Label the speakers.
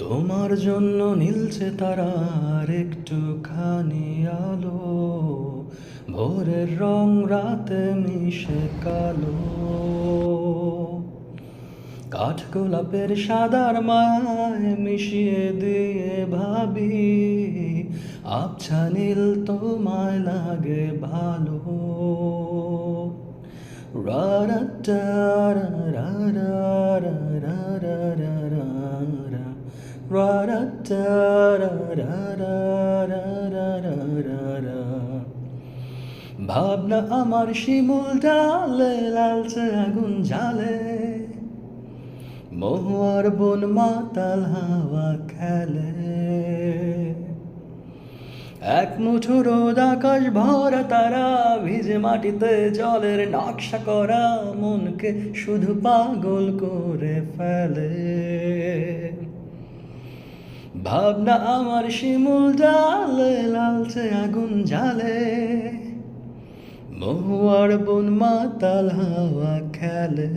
Speaker 1: তোমার জন্য নীলছে তারার একটুখানি আলো। ভোরের রং রাতে মিশে কালো। কাঠগোলাপের সাদার মায় মিশিয়ে দিয়ে ভাবি, আবছা নীল তোমায় লাগে ভালো। রা রা রা রা রা ভাবনা আমার শিমুল ডালে লালচে আগুন জ্বালে। মহুয়ার বন মাতাল হাওয়া খেলে। এক মুঠো রোদ আকাশ ভরা তারা, ভিজে মাটিতে জলের নকশা করা, মনকে শুধু পাগল করে ফেলে। ভাবনা আমার শিমুল ডালে লালচে আগুন জালে মহুয়ার বন মাতাল হাওয়া খেলে।